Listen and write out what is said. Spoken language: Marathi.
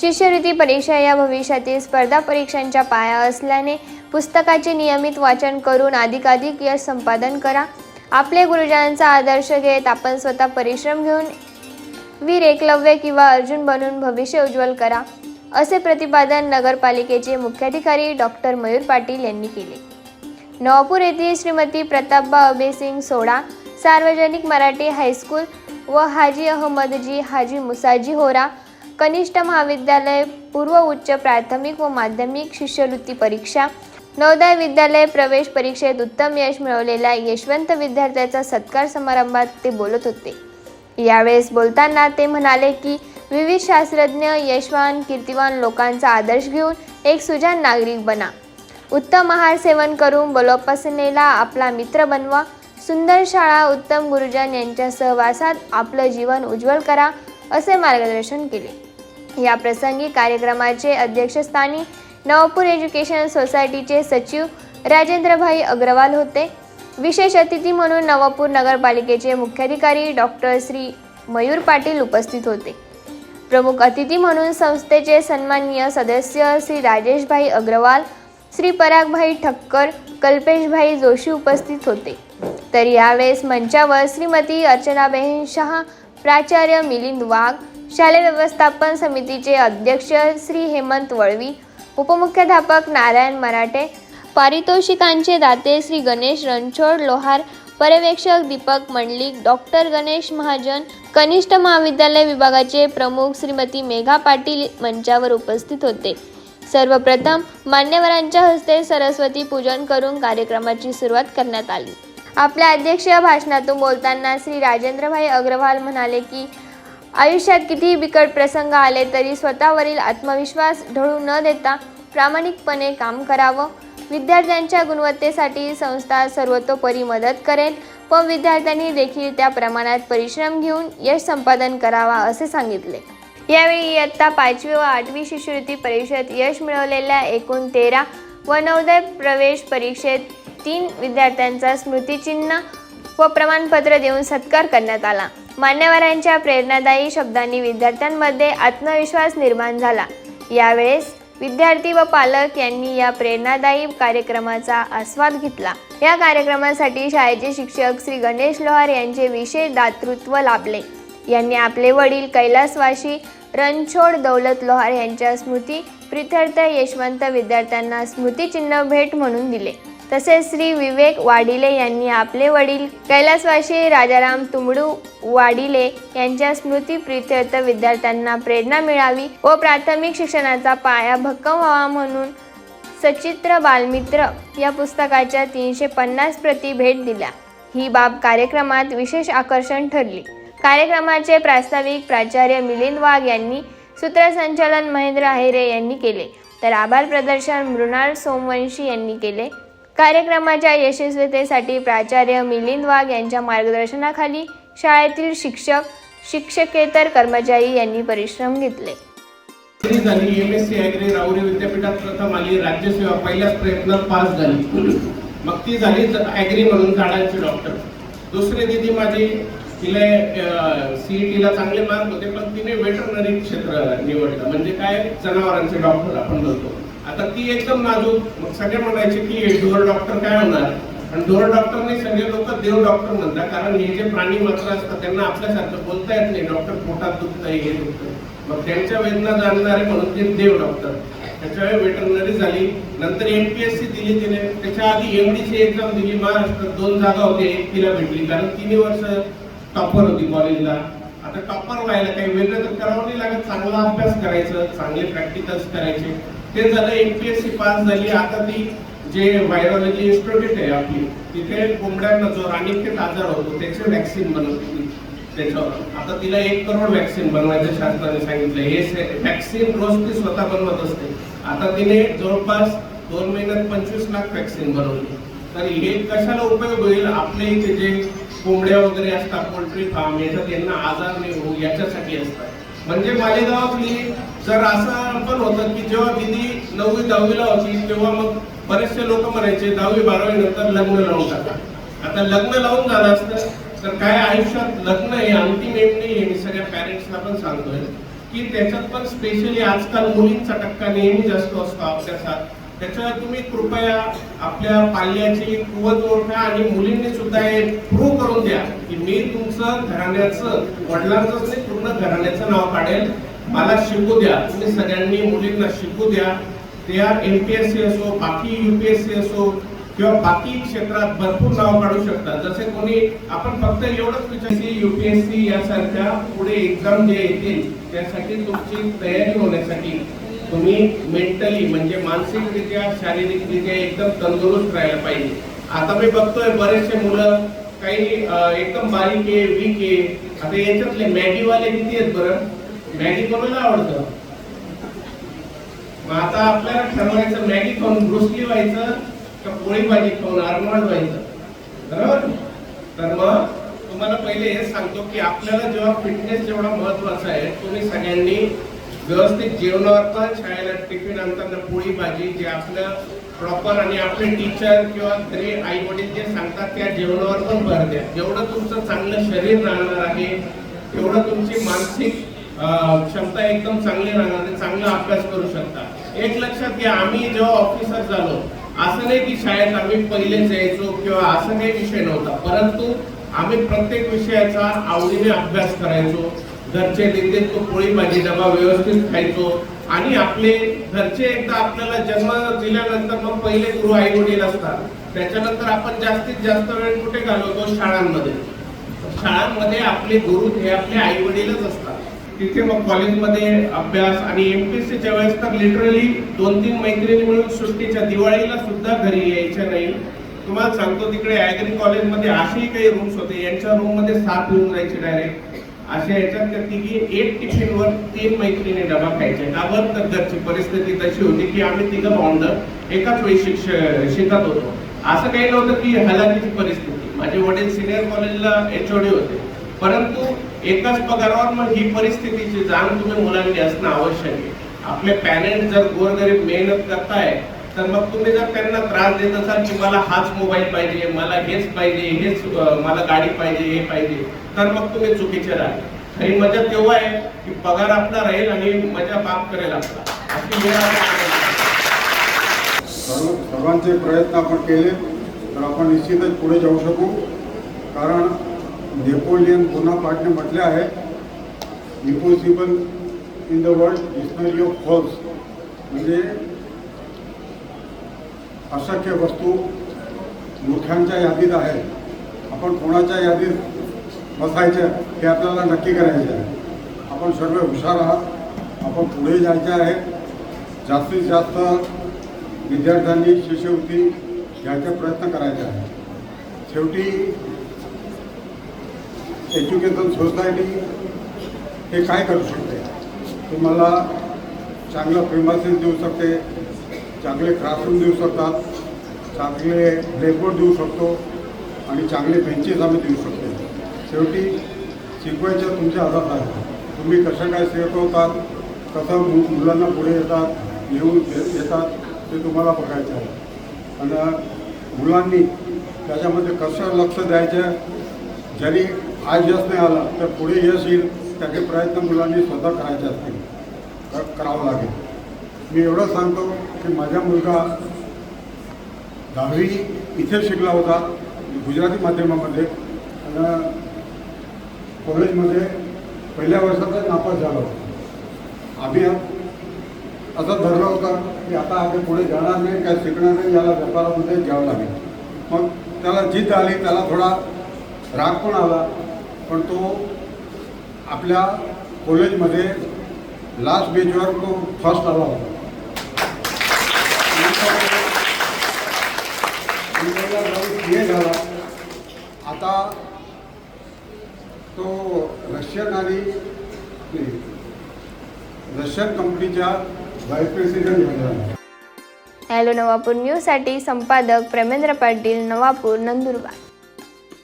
शिष्यवृत्ती परीक्षा या भविष्यातील स्पर्धा परीक्षांच्या पाया असल्याने पुस्तकाचे नियमित वाचन करून अधिकाधिक यश संपादन करा. आपले गुरुजनांचा आदर्श घेत आपण स्वतः परिश्रम घेऊन वीर एकलव्य किंवा अर्जुन बनून भविष्य उज्ज्वल करा. असे प्रतिपादन नगरपालिकेचे मुख्याधिकारी डॉक्टर मयूर पाटील यांनी केले. नवापूर येथील श्रीमती प्रतापबा अभेसिंग सोडा सार्वजनिक मराठी हायस्कूल व हाजी अहमदजी हाजी मुसाजी होरा कनिष्ठ महाविद्यालय पूर्व उच्च प्राथमिक व माध्यमिक शिष्यवृत्ती परीक्षा नवोदय विद्यालय प्रवेश परीक्षेत उत्तम यश मिळवलेल्या यशवंत विद्यार्थ्याचा सत्कार समारंभात ते बोलत होते. यावेळेस बोलताना ते म्हणाले की विविध शास्त्रज्ञ यशवान कीर्तिवान लोकांचा आदर्श घेऊन एक सुजान नागरिक बना. उत्तम आहार सेवन करून बलोपासनेला आपला मित्र बनवा. सुंदर शाळा उत्तम गुरुजन यांच्या सहवासात आपलं जीवन उज्ज्वल करा असे मार्गदर्शन केले. या प्रसंगी कार्यक्रमाचे अध्यक्षस्थानी नवपूर एज्युकेशन सोसायटीचे सचिव राजेंद्रभाई अग्रवाल होते. विशेष अतिथी म्हणून नवापूर नगरपालिकेचे मुख्याधिकारी डॉक्टर श्री मयूर पाटील उपस्थित होते. प्रमुख अतिथी म्हणून संस्थेचे सन्माननीय सदस्य श्री राजेशभाई अग्रवाल श्री परागभाई ठक्कर कल्पेशभाई जोशी उपस्थित होते. तर यावेळेस मंचावर श्रीमती अर्चनाबेन शहा प्राचार्य मिलिंद वाघ शालेय व्यवस्थापन समितीचे अध्यक्ष श्री हेमंत वळवी उपमुख्याध्यापक नारायण मराठे पारितोषिकांचे दाते श्री गणेश रणछोड लोहार पर्यवेक्षक दीपक मंडलिक डॉक्टर गणेश महाजन कनिष्ठ महाविद्यालय विभागाचे प्रमुख श्रीमती मेघा पाटील मंचावर उपस्थित होते. सर्वप्रथम मान्यवरांच्या हस्ते सरस्वती पूजन करून कार्यक्रमाची सुरुवात करण्यात आली. आपल्या अध्यक्षीय भाषणातून बोलताना श्री राजेंद्रभाई अग्रवाल म्हणाले की आयुष्यात कितीही बिकट प्रसंग आले तरी स्वतःवरील आत्मविश्वास ढळू न देता प्रामाणिकपणे काम करावं. विद्यार्थ्यांच्या गुणवत्तेसाठी संस्था सर्वतोपरी मदत करेल पण विद्यार्थ्यांनी देखील त्या प्रमाणात परिश्रम घेऊन यश संपादन करावा असे सांगितले. यावेळी इयत्ता पाचवी व आठवी शिष्यवृत्ती परीक्षेत यश मिळवलेल्या एकूण तेरा व नवोदय प्रवेश परीक्षेत तीन विद्यार्थ्यांचा स्मृतिचिन्ह व प्रमाणपत्र देऊन सत्कार करण्यात आला. मान्यवरांच्या प्रेरणादायी शब्दांनी विद्यार्थ्यांमध्ये आत्मविश्वास निर्माण झाला. यावेळेस विद्यार्थी व पालक यांनी या प्रेरणादायी कार्यक्रमाचा आस्वाद घेतला. या कार्यक्रमासाठी शाळेचे शिक्षक श्री गणेश लोहार यांचे विशेष दातृत्व लाभले. यांनी आपले वडील कैलासवाशी रणछोड दौलत लोहार यांच्या स्मृती प्रित्यर्थ यशवंत विद्यार्थ्यांना स्मृतिचिन्ह भेट म्हणून दिले. तसेच श्री विवेक वाडिले यांनी आपले वडील कैलासवासी राजाराम तुमडू वाडिले यांच्या स्मृती प्रित्यर्थ विद्यार्थ्यांना प्रेरणा मिळावी व प्राथमिक शिक्षणाचा पाया भक्कम व्हावा म्हणून सचित्र बालमित्र या पुस्तकाच्या तीनशे पन्नास प्रती भेट दिल्या. ही बाब कार्यक्रमात विशेष आकर्षण ठरली. कार्यक्रमाचे प्रास्ताविक प्राचार्य मिलिंद वाघ यांनी सूत्रसंचालन महेंद्र आहेरे यांनी केले. तर आभार प्रदर्शन मृणाल सोमवंशी यांनी केले. कार्यक्रमाच्या यशस्वीतेसाठी प्राचार्य मिलिंद वाघ यांच्या मार्गदर्शनाखाली शाळेतील शिक्षक शिक्षकेतर कर्मचारी यांनी परिश्रम घेतले. झाली. M S C agri Rahuri विद्यापीठात प्रथम आली. राज्यसेवा पहिल्याच प्रयत्नात पास झाली. मग ती झाली ॲग्री म्हणून झाडांची डॉक्टर दुसरी दिदी माझी तिला सीईटीला चांगले मार्क होते पण तिने वेटरनरी क्षेत्र निवडलं. म्हणजे काय? जनावरांचे डॉक्टर आपण बोलतो आता ती एकदम नाजूक. मग सगळे म्हणायचे की ढोर डॉक्टर काय होणार? आणि ढोर डॉक्टरने सगळे लोक देव डॉक्टर म्हणतात. कारण हे जे प्राणी मात्र असतात त्यांना आपल्यासारखं बोलता येत नाही. डॉक्टर पोटात दुखतंय हे दुखतंय. मग त्यांच्या वेदना जाणणारे म्हणून ते देव डॉक्टर. त्याच्या वेटरनरी झाली. नंतर एमपीएससी दिली तिने. त्याच्या आधी एमडीची एक्झाम दिली. महाराष्ट्रात दोन जागा होते. एक तिला भेटली. कारण तिन्ही वर्ष टॉपर होती कॉलेजला आता टॉपर व्हायला काही वेगळं तर करावं नाही लागत. चांगला अभ्यास करायचं. चांगले प्रॅक्टिकल्स करायचे. ते झालं एमपीएससी पास झाली. आता ती जे व्हायरॉलॉजी इन्स्टिट्यूट आहे आपली तिथे कोंबड्यांना जो राणीखेत आजार होतो त्याचे व्हॅक्सिन बनवते त्याच्यावर. आता तिला एक करोड व्हॅक्सिन बनवायचं शासनाने सांगितलं. हे व्हॅक्सिन रोज ती स्वतः बनवत असते. आता तिने जवळपास दोन महिन्यात पंचवीस लाख व्हॅक्सिन बनवली. तर हे कशाला उपयोग होईल? आपल्या इथे जे कोंबड्या वगैरे असतात पोल्ट्री फार्म याच्यात यांना आजार नाही होऊ याच्यासाठी असतात. म्हणजे मालेगावातली जर असं पण होतं की जेव्हा दिदी नववी दहावीला होती तेव्हा मग बरेचसे लोक म्हणायचे दहावी बारावी नंतर लग्न लावून टाका. आता लग्न लावून झालं असतं तर काय आयुष्यात लग्न हे अंतिम एम नाही आहे मी सगळ्या पॅरेंट्सला पण सांगतोय. की त्याच्यात पण स्पेशली आजकाल मुलींचा टक्का नेहमी जास्त असतो अभ्यासात. त्याच्यावर तुम्ही कृपया आपल्या पाल्याची कुवत ओळखा आणि मुलींनी सुद्धा हे प्रूव्ह करून द्या की मी तुमचं घराण्याचं वडिलांचंच नाही पूर्ण घराण्याचं नाव काढेल. मला शिकू द्या. तुम्ही सगळ्यांनी मुलींना शिकू द्या. त्या एमपीएससी असो बाकी युपीएससी असो किंवा बाकी क्षेत्रात भरपूर नाव काढू शकतात जसे कोणी आपण फक्त एवढंच विचारसी सी यासारख्या पुढे एक्झाम जे येतील त्यासाठी तुमची तयारी होण्यासाठी तुम्ही मेंटली म्हणजे मानसिकरित्या शारीरिकरित्या एकदम तंदुरुस्त राहायला पाहिजे. आता मी बघतोय बरेचसे मुलं काही एकदम बारीक आहे वीक आहे. आता याच्यातले मॅगीवाले किती आहेत बरं? मॅगी कोणाला आवडतं? मग आता आपल्याला ठरवायचं मॅगी खाऊन ब्रुसली व्हायचं का पोळी भाजी खाऊन आरमाळ व्हायचं? बरोबर? तर मग तुम्हाला पहिले हे सांगतो की आपल्याला जेव्हा फिटनेस जेवढा महत्त्वाचा आहे तुम्ही सगळ्यांनी व्यवस्थित जेवणावर पण शाळेला टिफिन आणताना पोळी भाजी जे आपलं प्रॉपर आणि आपले टीचर किंवा घरी आई वडील जे सांगतात त्या जेवणावर पण भर द्या. जेवढं तुमचं चांगलं शरीर राहणार आहे तेवढं तुमची मानसिक क्षमता एकदम चांगली राहणार आहे चांगला अभ्यास करू शकता. एक लक्षात घ्या आम्ही जेव्हा ऑफिसर झालो असं नाही की शाळेत आम्ही पहिलेच यायचो किंवा असं काही विषय नव्हता. परंतु आम्ही प्रत्येक विषयाचा आवडीने अभ्यास करायचो. घरचे देते तो पोळी भाजी डबा व्यवस्थित खायचो. आणि आपले घरचे एकदा आपल्याला जन्म दिल्यानंतर मग पहिले गुरु आई वडील असतात. त्याच्यानंतर आपण जास्तीत जास्त वेळ कुठे घालवतो? शाळांमध्ये. शाळांमध्ये आपले गुरु हे आपले आई वडीलच असतात. तिथे मग कॉलेजमध्ये अभ्यास आणि एमपीएससीच्या वेळेस तर लिटरली दोन तीन मैत्रिणी मिळून सुट्टीच्या दिवाळीला सुद्धा घरी यायच्या नाही. तुम्हाला सांगतो तिकडे ऍग्री कॉलेजमध्ये असेही काही रूम्स होते. यांच्या रूममध्ये सात येऊन जायचे डायरेक्ट अशा याच्यात त्या तिघी एक टिफिनवर तीन मैत्रिणी डबा खायच्या का बरं तर घरची परिस्थिती तशी होती की आम्ही तिघं भावंड एकाच वेळी शिक्ष शिकत होतो. असं काही नव्हतं की हलाखीची परिस्थिती. माझे वडील सिनियर कॉलेजला एच होते. परंतु एकाच पगारावर मग ही परिस्थितीची जाण तुम्ही मुलांनी असणं आवश्यक आहे. आपले पॅरेंट जर गोरगरीब मेहनत करताय तर मग तुम्ही जर त्यांना त्रास देत असाल की मला हाच मोबाईल पाहिजे मला हेच पाहिजे हेच मला गाडी पाहिजे हे पाहिजे तर मग तुम्ही चुकीचे राहाल आणि मजा तेव्हा आहे की पगार आपला राहील आणि मजा माफ करेल आपला. सर्व सर्वांचे प्रयत्न आपण केले तर आपण निश्चितच पुढे जाऊ शकू. कारण नेपोलियन बोनापार्टने म्हटले आहे impossible in the world dictionary of fools म्हणजे अशक्य वस्तू मोठ्यांच्या यादीत आहे आपण कोणाच्या यादीत बसायचे हे आपल्याला नक्की करायचे आहे. आपण सर्व हुशार आहात. आपण पुढे जायचे आहे. जास्तीत जास्त विद्यार्थ्यांनी शिष्यवृत्ती घ्यायचा प्रयत्न करायचा आहे. शेवटी एज्युकेशन सोसायटी हे काय करू शकते? तुम्हाला चांगलं प्रिमासिस देऊ शकते चांगले क्लासरूम देऊ शकतात चांगले ब्लॅकबोर्ड देऊ शकतो आणि चांगले बेंचेस आम्ही देऊ शकतो. शेवटी शिकवायच्या तुमच्या हातात आहे. तुम्ही कसं काय शिकवतात कसं मु- मुलांना पुढे येतात येऊन येतात ते तुम्हाला बघायचं आहे. आणि मुलांनी त्याच्यामध्ये कसं लक्ष द्यायचं जरी आज यश नाही आलं तर पुढे यश येईल त्याचे प्रयत्न मुलांनी स्वतः करायचे असतील तर करावं लागेल. मी एवढं सांगतो की माझा मुलगा दहावी इथे शिकला होता गुजराती माध्यमामध्ये. आणि कॉलेजमध्ये पहिल्या वर्षातच नापास झाला होता. आम्ही असं धरलं होतं की आता आम्ही पुढे जाणार नाही काय शिकणार नाही याला व्यापारामध्ये घ्यावं लागेल. मग त्याला जिद्द आली त्याला थोडा राग पण आला पण तो आपल्या कॉलेजमध्ये लास्ट बेंचवर तो फर्स्ट आला होता. झाला. आता तो रशियन आणि रशियन कंपनीच्या व्हाईस प्रेसिडेंट झाला. हॅलो नवापूर न्यूजसाठी संपादक प्रेमेंद्र पाटील नवापूर नंदुरबार.